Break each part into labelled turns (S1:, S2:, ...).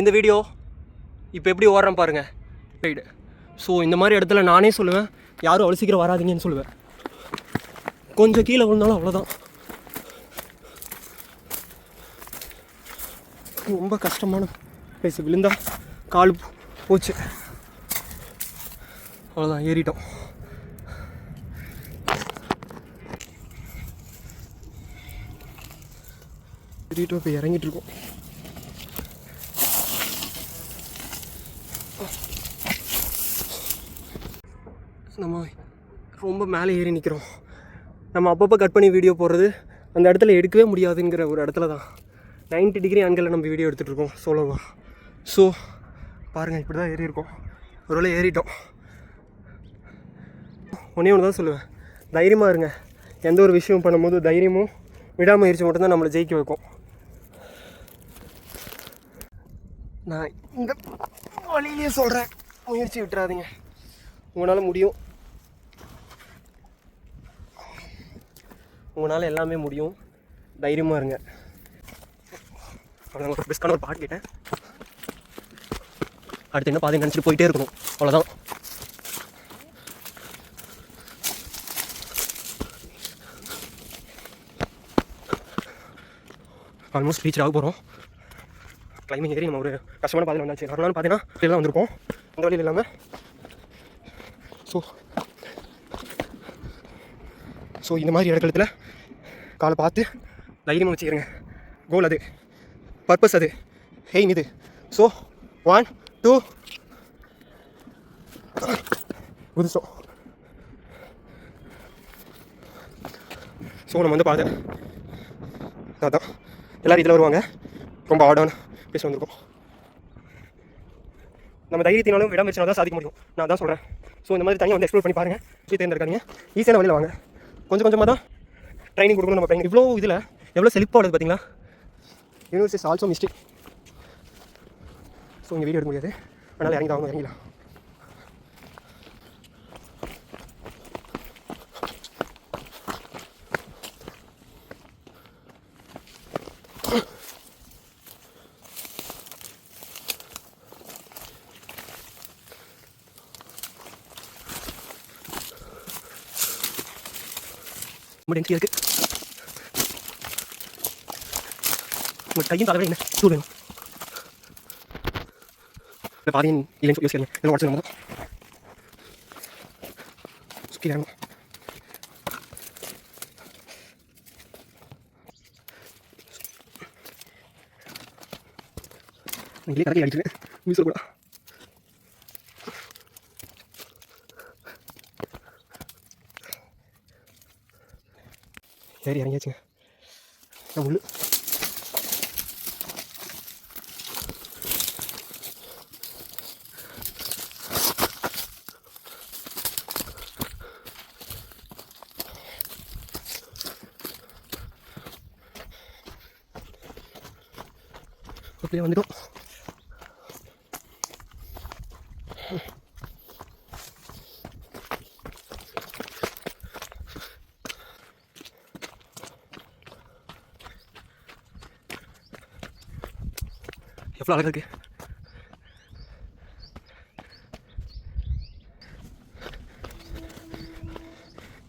S1: இந்த வீடியோ இப்போ எப்படி ஓடுறேன் பாருங்கள் ரைடு ஸோ இந்த மாதிரி இடத்துல நானே சொல்லுவேன். யாரும் அவ்வளோ சீக்கிரம் வராதீங்கன்னு சொல்லுவேன். கொஞ்சம் கீழே விழுந்தாலும் அவ்வளோதான் ரொம்ப கஷ்டமான பிளேஸ் விழுந்தா கால் போச்சு. அவ்வளோதான் ஏறிட்டோம். ஏறிட்டோம் இப்போ இறங்கிட்டு இருக்கோம். நம்ம ரொம்ப மேலே ஏறி நிற்கிறோம் நம்ம அப்பப்போ கட் பண்ணி வீடியோ போடுறது அந்த இடத்துல எடுக்கவே முடியாதுங்கிற ஒரு இடத்துல தான். 90 டிகிரி ஆங்கிளில் நம்ம வீடியோ எடுத்துகிட்ருக்கோம் இருக்கோம் ஸோ பாருங்கள் இப்படி தான் ஏறி இருக்கோம். ஒருவேளை ஏறிட்டோம். ஒன்றே ஒன்று தான் சொல்லுவேன். தைரியமாக இருங்க. எந்த ஒரு விஷயம் பண்ணும்போது தைரியமும் விடாமுயற்சி மட்டும்தான் நம்மளை ஜெயிக்க வைக்கும். நான் இந்த வழியிலே சொல்கிறேன் முயற்சி விட்டுறாதீங்க. உங்களால் முடியும். உங்களால் எல்லாமே முடியும். தைரியமாக இருங்க. அவ்வளோதான் ஒரு பெஸ்ட்டான ஒரு பாட்டு கேட்டேன். அடுத்து என்ன பாதி நினச்சிட்டு போயிட்டே இருக்கணும். அவ்வளோதான் ஆல்மோஸ்ட் ரீச் ஆக போகிறோம் கிளைமிங் ஏறி நம்ம ஒரு கஷ்டமான பாதையில் வந்தாச்சு. நார்மலான பார்த்தீங்கன்னா வெளியில் வந்திருக்கோம். இந்த வழியில் இல்லாமல் ஸோ ஸோ இந்த மாதிரி இடத்துல காலை பார்த்து தைரியமாக வச்சுக்கிறேங்க. கோல் அது. பர்பஸ் அது. ஹெயின் இது. ஸோ ஒன் டூ குதிச்சோம் ஸோ நம்ம வந்து பாதை அதான். எல்லோரும் இதில் வருவாங்க. ரொம்ப ஆடான பேச வந்திருக்கோம். நம்ம தைரியத்தினாலும் விடாமுயற்சினாலும் தான் சாதிக்க முடியும். நான் தான் சொல்கிறேன் ஸோ இந்த மாதிரி தனியாக வந்து எக்ஸ்ப்ளோர் பண்ணி பாருங்கள் ஈஸியாக தேர்ந்தெடுக்காதீங்க ஈஸியான வழியில் வாங்க. கொஞ்சம் கொஞ்சமாக தான் ட்ரைனிங் கொடுக்கணும் நம்ம பையன் இவ்வளோ இதில் எவ்வளோ செழிப்பாக வருது பார்த்தீங்களா universe is also mistake so இங்கே வீடியோ எடுக்க முடியாது. அதனால் இறங்கி தான் இறங்கிடலாம். ரொம்ப இருக்குது உங்கள் கையும் தலைவலி என்ன டூ வேணும் இந்த பாதையின் இல்லைன்னு சொல்லி யோசிக்கிறீங்க இல்லை உடச்சு நம்ம தான் சுற்றி இறங்கணும் நீங்களே கடையில் அடிச்சுங்க மீன் சொல்லக்கூடா சரி இறங்கியாச்சுங்க நான் உள்ளு அப்படியே வந்துட்டோம் எவ்வளோ அழகாக இருக்கு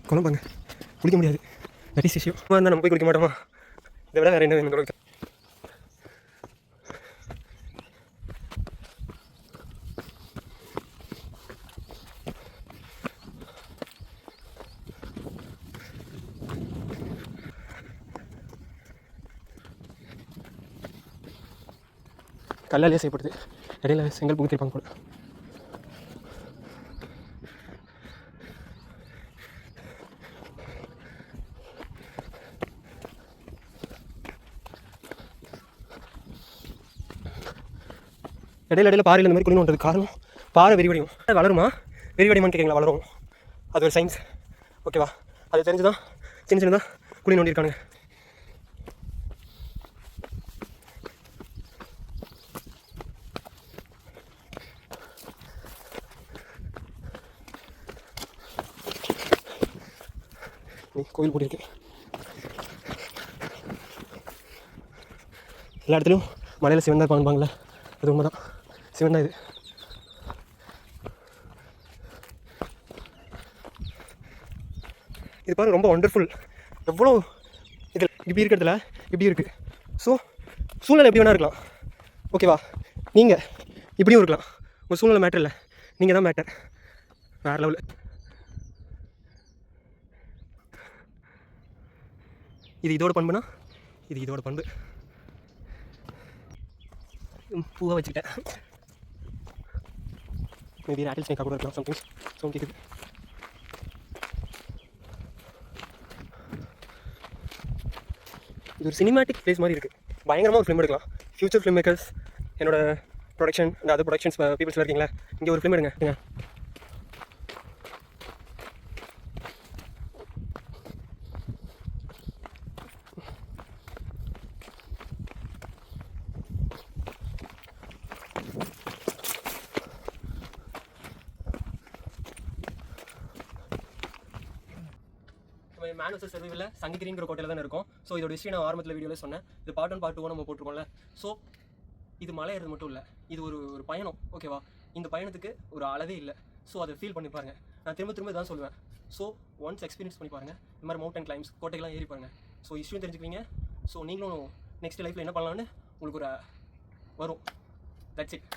S1: குழம்பாங்க குளிக்க முடியாது வெரி சிஷியம் இருந்தால் நம்ம போய் குளிக்க மாட்டோமா இதை விட வேறு என்ன வேணும் குளிக்க கல்லாலே செய்யப்படுது. இடையில செங்கல் புகுத்திருப்பாங்க போல. இடையில இடையில பாறையில் இந்த மாதிரி குழி நோண்டது காரணம் பாறை விரிவடையும் வளருமா? விரிவடையுமான்னு கேட்குறீங்களா? வளரும். அது ஒரு சயின்ஸ் ஓகேவா அது தெரிஞ்சுதான் சின்ன சின்னதாக குழி நோண்டியிருக்கானுங்க. கோவில் கோயில் எல்லா இடத்துலையும் மலையில் சிவந்தா காண்பாங்களே அது உண்மைதான். சிவன் தான் இது. இது பாருங்க ரொம்ப ஒண்டர்ஃபுல் எவ்வளோ இதில் இப்படி இருக்கிறதுல இப்படி இருக்குது ஸோ சூழ்நிலை எப்படி வேணா இருக்கலாம். ஓகேவா நீங்கள் இப்படியும் இருக்கலாம். உங்கள் சூழ்நிலை மேட்டர் இல்லை. நீங்கள் தான் மேட்டர் வேறு லெவலில் இது இதோட பண்புனா? இது இதோட பண்பு. பூவாக வச்சுக்கிட்டேன். மேபி ராட்டில் ஸ்னேக்காக கூட இருக்கலாம் சம்திங் சவுண்ட் கேட்குது இது ஒரு சினிமேட்டிக் பிளேஸ் மாதிரி இருக்குது பயங்கரமாக ஒரு ஃபிலிம் எடுக்கலாம். ஃபியூச்சர் ஃபிலிம் மேக்கர்ஸ் என்னோட ப்ரொடக்ஷன் இந்த அது ப்ரொடக்ஷன்ஸ் பீப்புள்ஸ் இருக்கீங்களா? இங்கே ஒரு ஃபிலிம் எடுங்க எடுங்க நம்ம மேன் வர்சஸ் சர்வைவில் கோட்டையில் தான் இருக்கும். ஸோ இதோட ஹிஸ்ட்ரி நான் ஆரம்பத்தில் வீடியோவில் சொன்னேன். இது பார்ட் ஒன் பார்ட் டூ நம்ம போட்டிருக்கோம்ல. ஸோ இது மலை ஏறது மட்டும் இல்லை. இது ஒரு ஒரு பயணம் ஓகேவா இந்த பயணத்துக்கு ஒரு அளவே இல்லை. ஸோ அதை ஃபீல் பண்ணி பாருங்க. நான் திரும்ப திரும்ப தான் சொல்லுவேன். ஸோ ஒன்ஸ் எக்ஸ்பீரியன்ஸ் பண்ணி பாருங்க. இந்த மாதிரி மவுண்டன் கிளைம்ஸ் கோட்டைகள்லாம் ஏறி பாருங்க. ஸோ ஹிஸ்ட்ரியும் தெரிஞ்சுக்குவீங்க. ஸோ நீங்களும் நெக்ஸ்ட் லைஃப்பில் என்ன பண்ணலாம்னு உங்களுக்கு ஒரு வரும். தட்ஸ் இட்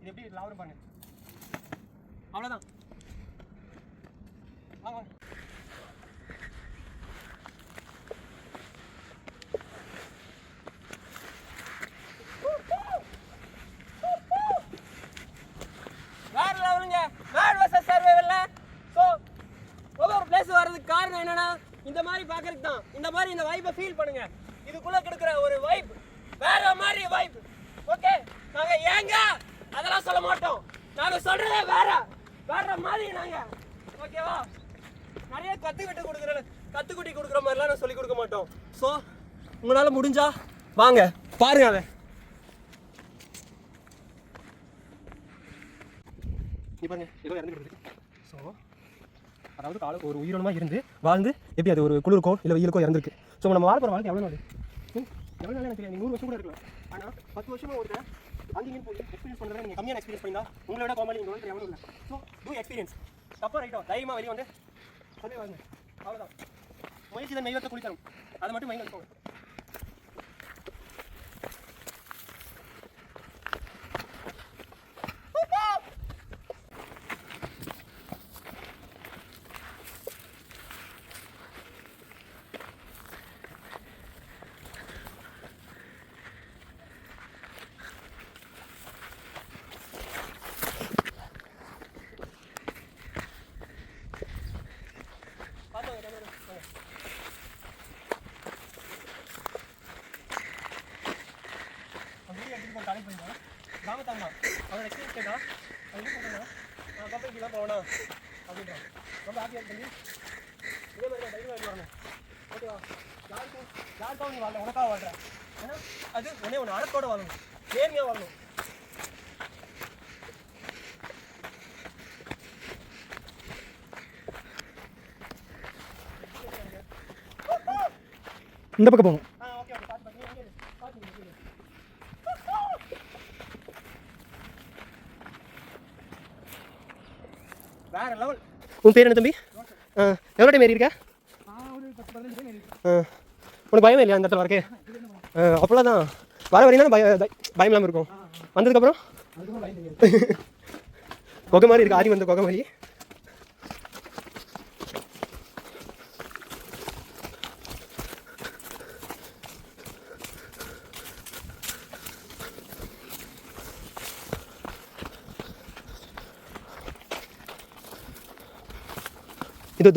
S1: இது எப்படி? லாவரும் பாருங்க. அவ்வளோதான் வாங்க வாங்க. வேற லெவலுங்க ஸோ ஒவ்வொரு வர்றதுக்கு காரணம் என்னன்னா இந்த மாதிரி பார்க்கறதுக்கு தான். இந்த மாதிரி இந்த வைப்பை ஃபீல் பண்ணுங்க. இதுக்குள்ள கிடைக்கிற ஒரு வைப் வேற மாதிரி வைப் ஓகே நாங்க ஏங்க அதெல்லாம் சொல்ல மாட்டோம். நாங்க சொல்றதே வேற. வேற மாதிரி நாங்க. ஓகேவா? நிறைய கத்துக்கிட்டு கொடுக்குற கத்துக்குட்டி கொடுக்குற மாதிரிலாம் நான் சொல்லி கொடுக்க மாட்டோம். ஸோ உங்களால முடிஞ்சா வாங்க. பாருங்க அதை. நீ பாருங்க ஏதோ இறந்துட்டு ஸோ அதாவது காலம் ஒரு உயிரினமாக இருந்து வாழ்ந்து எப்படி அது ஒரு குளிருக்கோ இல்லை வெயிலுக்கோ இறந்துருக்கு. ஸோ நம்ம வாழ் போகிற வாழ்க்கை எவ்வளோ நாள்? எவ்வளோ நாள் எனக்கு தெரியாது. நூறு வருஷம் கூட இருக்கலாம். ஆனால் பத்து வருஷமா ஒருத்தர் அங்கேயும் போய் எக்ஸ்பீரியன்ஸ் பண்ணுறது நீங்கள் கம்மியான எக்ஸ்பீரியன்ஸ் பண்ணியிருந்தா உங்களோட விட காமெடி இங்கே வந்து எவ்வளோ இல்லை ஸோ டூ எக்ஸ்பீரியன்ஸ் தப்பாக ரைட்டோ தைரியமாக வெளியே வந்து சொல்லி வாங்க. அவ்வளோதான் முயற்சி தான் மெய்வத்தை குளிக்கணும். அதை மட்டும் மைண்ட் வச்சுக்கோங்க பார்த்து வாங்க, camera வாங்க. அந்த வீடியோ எடுத்துட்டு போய் காலேஜ் பண்ணிட்டா ராமதாமா அவனோட எக்ஸ்பீரியன்ஸ் அவன் என்ன நான் பாப்பா இப்படி போவனா அப்படின்றான் ரொம்ப ஹாப்பியாக பண்ணி இதே மாதிரி தான் தைரியமாக வரணும் ஓகேவா யாருக்கும் நீ வாழல உனக்காக வாழ்ற ஏன்னா அது உன்னே ஒன்று அடத்தோட வாழணும் நேர்மையாக வாழணும்
S2: இந்த பக்கம் போகணும்
S1: ஆ ஓகே ஓகே பார்த்து பார்த்து நீ அங்கே பார்த்து நீ இரு. வேற லெவல் உன் பேர் என்ன தம்பி? ஆ எவ்வளோ டைம் ஏறி இருக்க? ஆ உனக்கு பயமே இல்லையா அந்த இடத்துல வரக்கே? அப்போலாம் தான் வர வரையும் பய பயம் இல்லாமல் இருக்கும். வந்ததுக்கப்புறம்? கொகை மாதிரி இருக்கு ஆரி வந்த கொகை மாதிரி.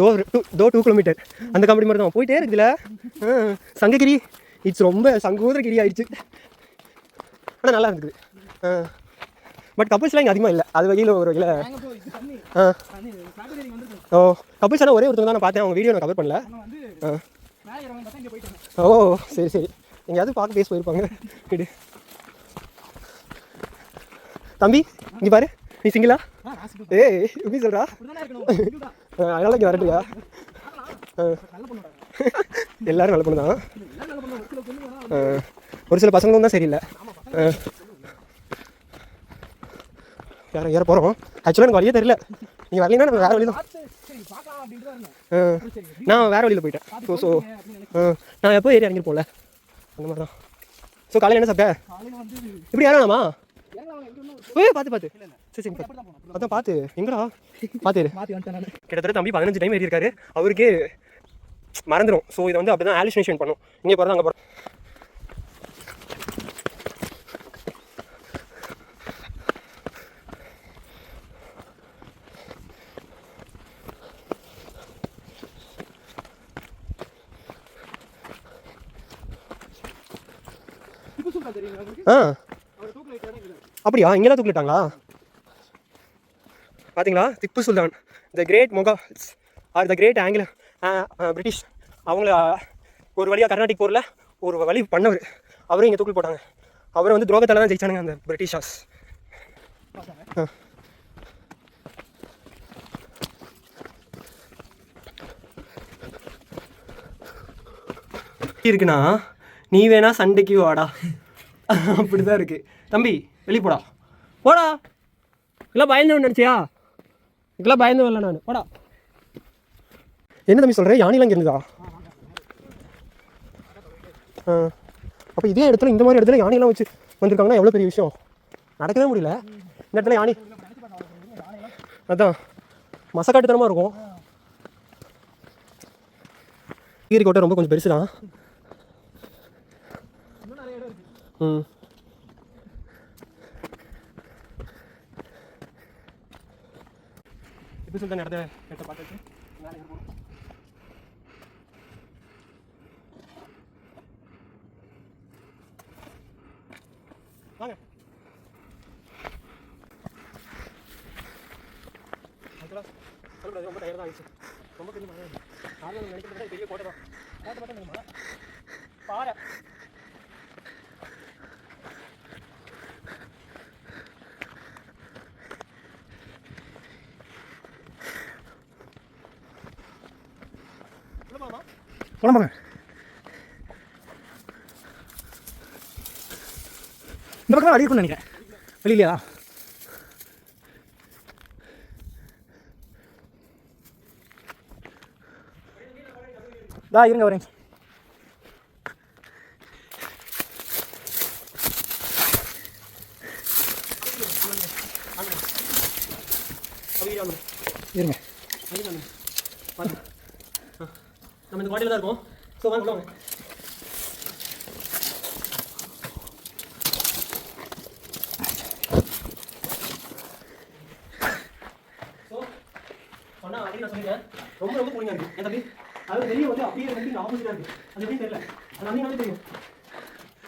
S1: தோ டூ தோ டூ கிலோமீட்டர் அந்த கம்பெனி மாதிரி தான். போயிட்டே இருக்குதுல. சங்ககிரி. இட்ஸ் ரொம்ப சங்கோதரகிரி ஆயிடுச்சு. ஆனால் நல்லா இருந்தது. பட் கப்புள்ஸ்லாம் இங்கே அதிகமாக இல்லை. அது வகையில் ஒரு வகையில் ஆ. ஓ கப்புள்ஸ் ஆனால் ஒரே ஒருத்தங்க தான். நான் பார்த்தேன். அவங்க வீடியோ நான் கவர் பண்ணல. ஓ சரி சரி. எங்கேயாவது பார்க்க பேச போயிருப்பாங்க. விடு. தம்பி இங்கே பாரு. நீ சிங்கிளா ஏய் எப்படி சொல்கிறா அதனால இங்கே வரட்டுயா எல்லாரும் நல்ல பொண்ணு தான். ஒரு சில பசங்களும் தான் சரியில்லை. யார ஏற போகிறோம் ஆக்சுவலாக எனக்கு வழியே தெரியல. நீங்கள் வரலீங்கன்னா நான் வேறு வழி தான். நான் வேறு வழியில் போயிட்டேன். ஸோ ஸோ நான் எப்போ ஏறி இறங்கிருப்போம்ல? அந்த மாதிரி தான் ஸோ காலையில் என்ன சாப்பிட்ட? இப்படி ஏறலாமா? ஏய் பார்த்து பார்த்து சரி சரி. அதான் பார்த்து எங்கடா? பார்த்து கிட்டத்தட்ட தம்பி பதினஞ்சு டைம் ஏறி இருக்காரு அவருக்கே மறந்துடும் ஸோ இதை வந்து அப்படி தான் ஆலிசினேஷன் பண்ணும். இங்கே போகிறது அங்கே போகிறோம் ஆ. அப்படியா? இங்கெல்லாம் தூக்கிட்டாங்களா பார்த்தீங்களா Tipu Sultan. The great Mughals are the great ஆங்கில பிரிட்டிஷ் அவங்கள ஒரு வழியாக கர்நாடிக் போரில் ஒரு வழி பண்ணவர். அவரும் இங்கே தூக்கில் போட்டாங்க. அவரை வந்து துரோகத்தால் தான் ஜெயிச்சானுங்க அந்த பிரிட்டிஷாஸ் இருக்குண்ணா. நீ வேணா சண்டைக்கு வாடா. அப்படிதான் இருக்கு. தம்பி வெளியே போடா. போடா. இதெல்லாம் பயந்து நினச்சியா? இதுக்கெல்லாம் பயந்து வரல நான். போடா என்ன தம்பி சொல்கிறேன் யானைலாம் இங்கே இருந்ததா? ஆ. அப்போ இதே இடத்துல இந்த மாதிரி இடத்துல யானைலாம் வச்சு வந்திருக்காங்கன்னா எவ்வளோ பெரிய விஷயம்? நடக்கவே முடியல. இந்த இடத்துல யானை. அதான். மசக்காட்டுத்தனமாக இருக்கும். கீரி கோட்டை ரொம்ப கொஞ்சம் பெருசு தான் ம். இப்போ சொல்லிட்டு இடத்த இடத்த பார்த்துட்டு மேலே ஏற போகிறோம் வாங்க ஆக்சுவலாக சொல்லக்கூடாது ரொம்ப டயர் தான் ஆயிடுச்சு ரொம்ப பெரிய மழை காரணம் நினைக்கிறத விட பெரிய கோட்டை தான் கோட்டை மட்டும் இல்லைம்மா பாறை
S2: குழம்புங்க இந்த பக்கம் அடி இருக்கும்னு நினைக்கிறேன். வெளியிலையா? தா இருங்க வரேன்
S1: அப்படியே வாங்க.
S2: இருங்க
S1: அப்படியே வாங்க. வாங்க. ஆ. நம்ம இந்த கோட்டையில் தான் இருக்கோம் ஸோ வாங்க உள்ள சொன்னா அப்படின்னு நான் சொல்லிட்டேன். ரொம்ப ரொம்ப கூலிங்காக இருக்கு. என் தம்பி? அதாவது வெளியே வந்து அப்படியே வந்து ஆப்போசிட்டாக இருக்குது அது எப்படி தெரியல? அது அப்படின்னாலே தெரியும்.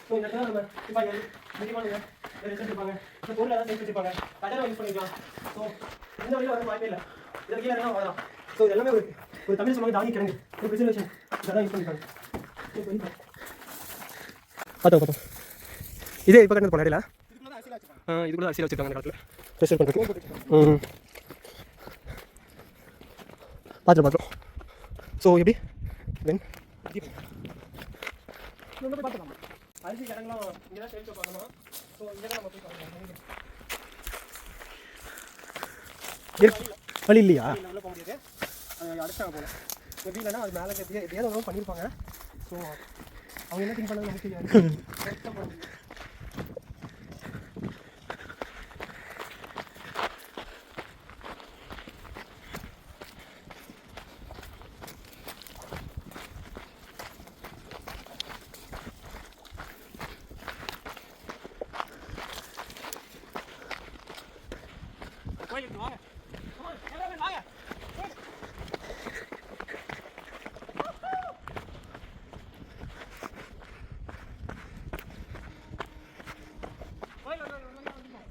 S1: ஸோ இந்த இடத்துல நம்ம இருப்பாங்க முக்கியமானவங்க ரிசல்ட் இருப்பாங்க. இந்த பொருள் எல்லாம் சேர்த்து வச்சிருப்பாங்க. கடையில் யூஸ் பண்ணிக்கலாம். ஸோ இந்த வழியில் வந்து வாய்ப்பே இல்லை. இதில் கீழே வரலாம் ஸோ இது எல்லாமே ஒரு ஒரு தமிழ் சொல்லுவாங்க தானி கிடங்கு ஒரு ப்ரிசர்வேஷன் இதெல்லாம் யூஸ் பண்ணிப்பாங்க. பார்த்தோம் பார்த்தோம் இதே இப்போ கண்டு போனாடில ஆ இது கூட அரிசியில் வச்சிருக்காங்க அந்த காலத்தில். ப்ரெஷர் பண்ணுறதுக்கு ம் பார்த்துட்டு பார்த்தோம் ஸோ எப்படி? தென் அரிசி கிடங்கெல்லாம் இங்கே தான் ஸோ இங்கே தான் நம்ம போய்
S2: வழி இல்லையா?
S1: இல்லை போக முடியாது. அது அடிச்சாங்க போல. எப்படி இல்லைன்னா அது மேலே எப்படியோ எப்படியாவது ஒன்றும் பண்ணியிருப்பாங்க ஸோ அவங்க என்ன திங்க் பண்ணது நமக்கு தெரியாது கோயிலுக்கு வாங்க Come on, cameraman, வாங்க கோயில் வந்து வந்து வந்து வந்துருக்கோம்.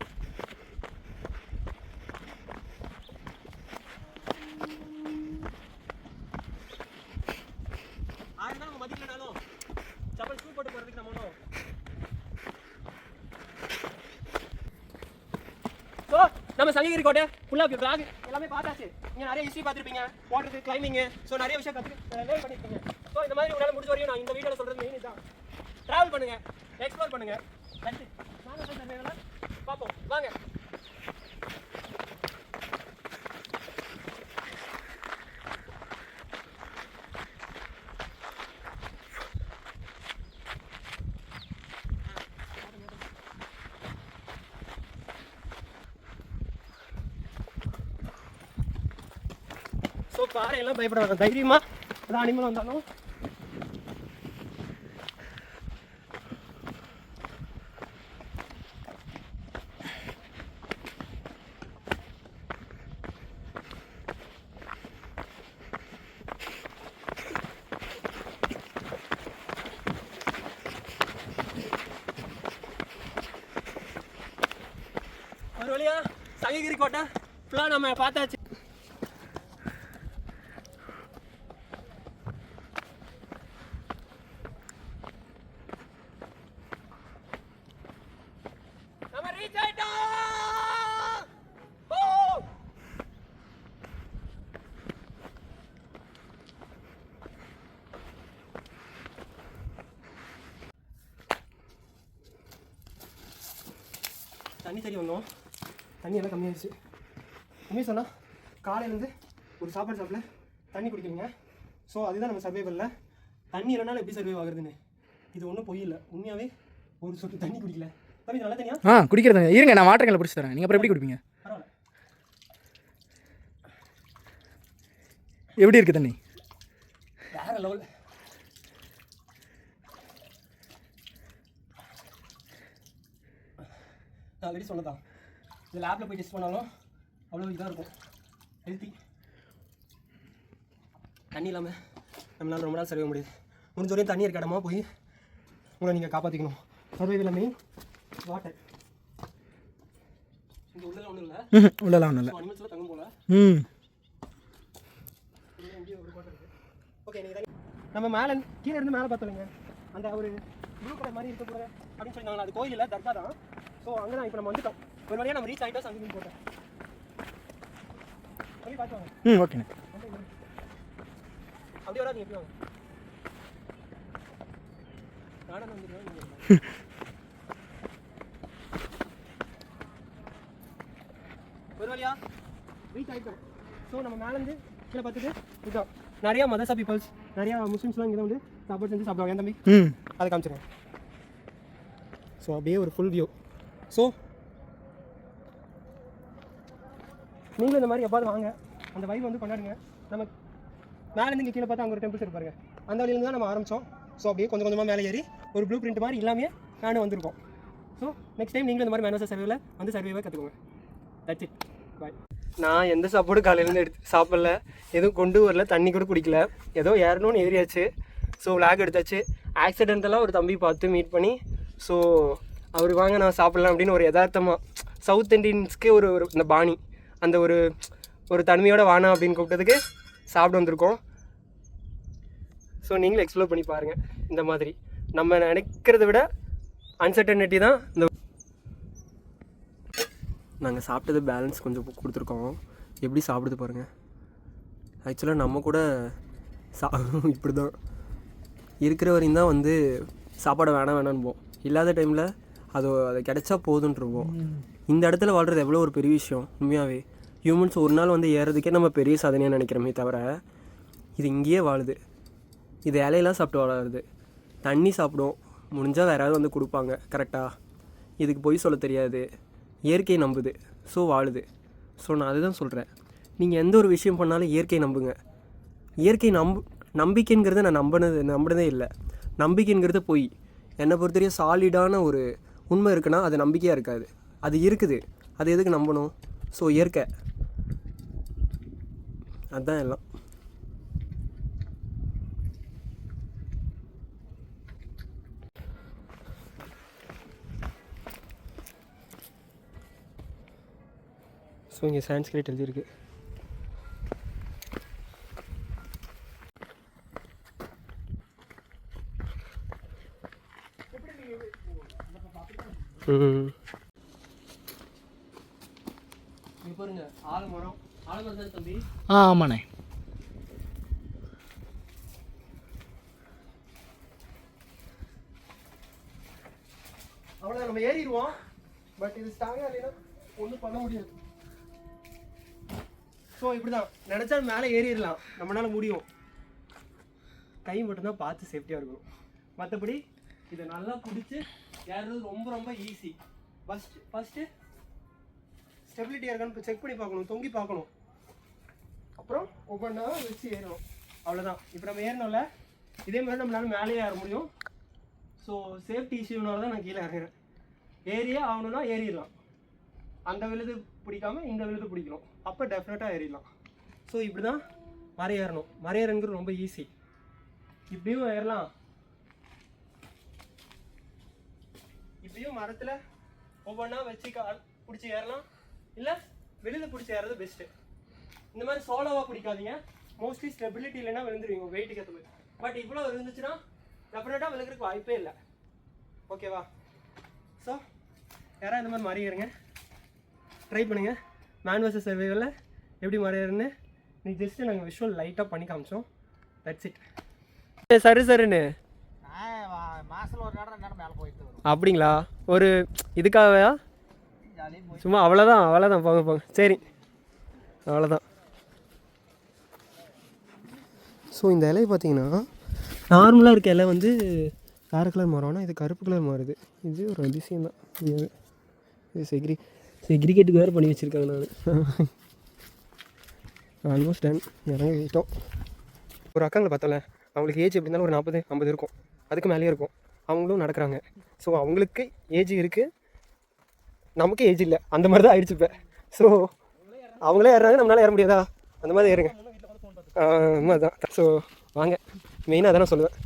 S1: ஆயிரம் தான் நம்ம மதிக்கலனாலும் சப்பல் ஷூ போட்டு போகிறதுக்கு நம்ம ஒன்றும் ஸோ நம்ம சங்ககிரி கோட்டை ஃபுல்லாக vlog. எல்லாமே பார்த்தாச்சு. நீங்க நிறைய ஹிஸ்ட்ரி பார்த்துருப்பீங்க. ஓடுறது கிளைம்பிங் ஸோ நிறைய விஷயம் கற்று லேர்ன் ஸோ இந்த மாதிரி உங்களால் முடிஞ்ச வரையும் நான் இந்த வீடியோவில் சொல்றது மெயின் தான் ட்ராவல் பண்ணுங்க. எக்ஸ்ப்ளோர் பண்ணுங்க நன்றி நானும் சொல்றேன் பார்ப்போம் வாங்க ஸோ பாறை எல்லாம் பயப்படாத. தைரியமா அதான் அனிமல் வந்தாலும். ஒரு வழியா சங்ககிரி கோட்டை ஃபுல்லாக நம்ம பார்த்தாச்சு நம்ம ரீச் ஆயிட்டோம் ஓ தண்ணி வந்தோம் தண்ணி எல்லாம் கம்மியாகிடுச்சு உண்மையை சொன்னால் காலையிலேருந்து ஒரு சாப்பாடு சாப்பிடல தண்ணி குடிக்கிறீங்க ஸோ அதுதான் நம்ம சர்வைவலில் தண்ணி இல்லைனாலும் எப்படி சர்வைவ் ஆகுறதுன்னு? இது ஒன்றும் பொய் இல்லை. உண்மையாகவே ஒரு சொட்டு தண்ணி குடிக்கல. தம்பி நல்ல தண்ணியா?
S2: ஆ குடிக்கிறது இருங்க நான் வாட்டர் கேனில் பிடிச்சி தரேன். நீங்கள் அப்புறம் எப்படி குடிப்பீங்க?
S1: பரவாயில்ல.
S2: எப்படி இருக்குது தண்ணி?
S1: வேற லெவல் நான் ஆல்ரெடி சொன்னதான் இந்த லேபில் போய் டெஸ்ட் பண்ணாலும் அவ்வளோ இதாக இருக்கும். ஹெல்த்தி தண்ணி இல்லாமல் நம்மளால ரொம்ப நாள் சர்வே முடியுது. முடிஞ்ச வரையும் தண்ணி இருக்க இடமா போய் உங்களை நீங்கள் காப்பாற்றிக்கணும் சர்வைவில் மெயின் வாட்டர்
S2: உள்ளலாம் ஒன்றும் இல்லை.
S1: அனிமல்ஸ்லாம் தங்கும் போல.
S2: ம்.
S1: ஓகே நம்ம மேலே கீழே இருந்து மேலே பார்த்தோங்க அந்த ஒரு ப்ளூ கலர் மாதிரி இருக்க கூட அப்படின்னு சொல்லி அது கோயில் இல்லை தர்கா தான். ஸோ அங்கே தான் இப்போ நம்ம வந்துட்டோம். ஒரு வழியாக நம்ம ரீச் ஆகிட்டோம் சங்ககிரி போட்டோம்
S2: ம் ஓகேண்ணே
S1: அப்படியே வராது எப்படி வாங்க? நானும் வந்துடுவேன். ஒரு வழியா ரீச் ஆகிட்டோம் ஸோ நம்ம மேலேருந்து கீழே பார்த்துட்டு இதுதான் நிறையா மதர்சா பீப்பிள்ஸ் நிறையா முஸ்லீம்ஸ்லாம் இங்கே வந்து சாப்பாடு செஞ்சு சாப்பிடுவாங்க. என் தம்பி? அதை காமிச்சிருங்க. ஸோ அப்படியே ஒரு ஃபுல் வியூ ஸோ நீங்களும் இந்த மாதிரி எப்பாவது வாங்க. அந்த வைப் வந்து கொண்டாடுங்க. நம்ம மேலேருந்து இங்கே கீழே பார்த்தா அங்கே ஒரு டெம்பிள்ஸ் இருப்பாருங்க அந்த வழியிலேருந்து தான் நம்ம ஆரம்பித்தோம் ஸோ அப்படியே கொஞ்சம் கொஞ்சமாக மேலே ஏறி ஒரு ப்ளூ பிரிண்ட் மாதிரி இல்லாமே நானும் வந்திருக்கோம். ஸோ நெக்ஸ்ட் டைம் நீங்களும் இந்த மாதிரி மேனேஜர் சர்வேல வந்து சர்வேவை கற்றுக்கோங்க தட்ஸ் இட் பாய் நான் எந்த சாப்பாடும் காலையிலேருந்து எடுத்து சாப்பிடல எதுவும் கொண்டு வரல தண்ணி கூட குடிக்கல. ஏதோ ஏறணும்னு ஏறியாச்சு. ஸோ விளாக் எடுத்தாச்சு. ஆக்சிடென்டெல்லாம் ஒரு தம்பி பார்த்து மீட் பண்ணி ஸோ அவர் வாங்க நான் சாப்பிட்லாம் அப்படின்னு ஒரு யதார்த்தமாக சவுத் இண்டியன்ஸ்க்கே ஒரு ஒரு இந்த பாணி அந்த ஒரு ஒரு தன்மையோடு வானா அப்படின்னு கூப்பிட்டதுக்கு சாப்பிட வந்திருக்கோம். ஸோ நீங்களும் எக்ஸ்ப்ளோர் பண்ணி பாருங்கள் இந்த மாதிரி. நம்ம நினைக்கிறத விட அன்சர்டனிட்டி தான் இந்த நாங்கள் சாப்பிட்டது பேலன்ஸ் கொஞ்சம் கொடுத்துருக்கோம். எப்படி சாப்பிடுது பாருங்கள் ஆக்சுவலாக நம்ம கூட சா இப்படி தான் இருக்கிற வரையும் தான் வந்து சாப்பாடு வேணாம் வேணான்போம் இல்லாத டைமில் அது அது கிடைச்சா போதுன்ருவோம். இந்த இடத்துல வாழ்கிறது எவ்வளோ ஒரு பெரிய விஷயம் உண்மையாகவே ஹியூமன்ஸ் ஒரு நாள் வந்து ஏறதுக்கே நம்ம பெரிய சாதனையாக நினைக்கிறோமே தவிர இது இங்கேயே வாழுது. இது இலையெல்லாம் சாப்பிட்டு வளருது தண்ணி சாப்பிடும். முடிஞ்சால் வேற யாராவது வந்து கொடுப்பாங்க. கரெக்டாக இதுக்கு பொய் சொல்ல தெரியாது. இயற்கை நம்புது. ஸோ வாழுது. ஸோ நான் அதுதான் சொல்கிறேன் நீங்கள் எந்த ஒரு விஷயம் பண்ணாலும் இயற்கை நம்புங்க. இயற்கை நம்பு நம்பிக்கைங்கிறத நான் நம்பினது நம்பினதே இல்லை. நம்பிக்கைங்கிறது பொய். என்னை பொறுத்தவரையும் சாலிடான ஒரு உண்மை இருக்குன்னா அது நம்பிக்கையாக இருக்காது. அது இருக்குது. அது எதுக்கு நம்பணும்? ஸோ இயற்கை. அதுதான் எல்லாம். ஸோ இங்கே சான்ஸ்கிரிட் எழுதியிருக்கு ம் இங்க பாருங்க ஆலமரம் ஆலமரம் தான் தம்பி
S2: ஆ ஆமாண்ணே.
S1: அவ்வளோ நம்ம ஏறிடுவோம். பட் இது ஸ்ட்ராங்காக இல்லைன்னா ஒன்றும் பண்ண முடியாது. ஸோ இப்படி தான் நினச்சா மேலே ஏறிடலாம். நம்மளால முடியும். கை மட்டும்தான் பார்த்து சேஃப்டியாக இருக்கணும். மற்றபடி இதை நல்லா பிடிச்சி ஏறுறது ரொம்ப ரொம்ப ஈஸி ஃபஸ்ட் ஃபஸ்ட்டு ஸ்டெபிலிட்டி இருக்கான்னு செக் பண்ணி பார்க்கணும் தொங்கி பார்க்கணும். அப்புறம் ஒவ்வொன்றா வச்சு ஏறணும். அவ்வளோதான் இப்போ நம்ம ஏறணும்ல இதே மாதிரி நம்மளால மேலேயே ஏற முடியும். ஸோ சேஃப்டி இஷ்யூனால தான் நான் கீழே இறங்குறேன். ஏறியே ஆகணும்னா ஏறிடலாம். அந்த விழுது பிடிக்காம இந்த விழுது பிடிக்கணும். அப்போ டெஃபினட்டாக ஏறிடலாம். ஸோ இப்படி தான் மறை ஏறணும் மர ஏறங்கிறது ரொம்ப ஈஸி இப்படியும் ஏறலாம். இப்படியும் மரத்தில் ஒவ்வொன்றா வச்சு கால் பிடிச்சி ஏறலாம். இல்லை விழுது பிடிச்சி ஏறது பெஸ்ட்டு இந்த மாதிரி சோலோவாக பிடிக்காதீங்க. மோஸ்ட்லி ஸ்டெபிலிட்டி இல்லைன்னா விழுந்துருவீங்க வெயிட்டுக்கு ஏற்ற மாதிரி. பட் இவ்வளோ இருந்துச்சுன்னா டெஃபினட்டாக விழுகிறதுக்கு வாய்ப்பே இல்லை. ஓகேவா ஸோ யாராவது இந்த மாதிரி மறியறங்க? ட்ரை பண்ணுங்கள் மேன் வர்சஸ் சர்வைவலில் எப்படி மறியறன்னு நீ ஜஸ்ட்டு நாங்கள் விஷுவல் லைட்டாக பண்ணி காமிச்சோம். தட்ஸ் இட் சரி சரின்னு.
S3: மாசத்துல ஒரு நேரம் நேரம் மேலே போயிட்டு
S1: அப்படிங்களா? ஒரு இதுக்காகவா? சும்மா அவ்வளோதான் அவ்வளோதான் போங்க போங்க. சரி. அவ்வளோதான் ஸோ இந்த இலை பார்த்தீங்கன்னா நார்மலாக இருக்க இலை வந்து வேறு கலர் மாறும். ஆனால் இது கருப்பு கலர் மாறுது. இது ஒரு அதிசயம் தான். இது செக்ரி. செக்ரிகேட்டுக்கு வேறு பண்ணி வச்சுருக்காங்க நான். ஆல்மோஸ்ட் டன் இறங்கி விட்டோம் ஒரு அக்காங்களை பார்த்தல அவங்களுக்கு ஏஜ் எப்படி இருந்தாலும் ஒரு நாற்பது ஐம்பது இருக்கும். அதுக்கு மேலேயே இருக்கும். அவங்களும் நடக்கிறாங்க. ஸோ அவங்களுக்கு ஏஜ் இருக்குது நமக்கு ஏஜ் இல்லை. அந்த மாதிரி தான் ஆயிடுச்சு இப்போ. ஸோ அவங்களே ஏறுறாங்க நம்மளால ஏற முடியாதா? அந்த மாதிரி ஏறுங்க. அதுதான் ஸோ வாங்க. மெயினாக அதான் சொல்லுவேன்.